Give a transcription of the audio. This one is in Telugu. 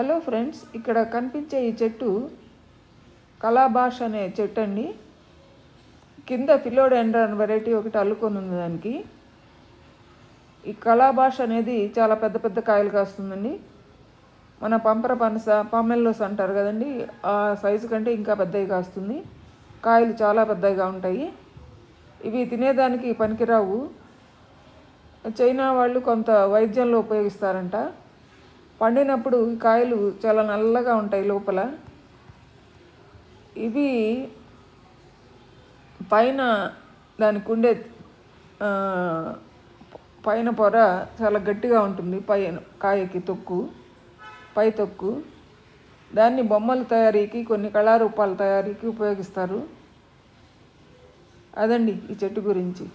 హలో ఫ్రెండ్స్ ఇక్కడ కనిపించే ఈ చెట్టు కళాభాష అనే చెట్టు అండి కింద ఫిలోడెండ్రాన్ వెరైటీ ఒకటి అల్లుకొని ఉంది దానికి. ఈ కళాభాష అనేది చాలా పెద్ద పెద్ద కాయలు కాస్తుందండి. మన పంపర పనస పామెల్లోస్ అంటారు కదండి ఆ సైజు కంటే ఇంకా పెద్దవి కాస్తుంది. కాయలు చాలా పెద్దగా ఉంటాయి. ఇవి తినేదానికి పనికిరావు. చైనా వాళ్ళు కొంత వైద్యంలో ఉపయోగిస్తారంట. పండినప్పుడు ఈ కాయలు చాలా నల్లగా ఉంటాయి లోపల. ఇవి పైన దానికి ఉండే పైన పొర చాలా గట్టిగా ఉంటుంది. పైన కాయకి తొక్కు పై తొక్కు. దాన్ని బొమ్మల తయారీకి కొన్ని కళారూపాల తయారీకి ఉపయోగిస్తారు. అదండి ఈ చెట్టు గురించి.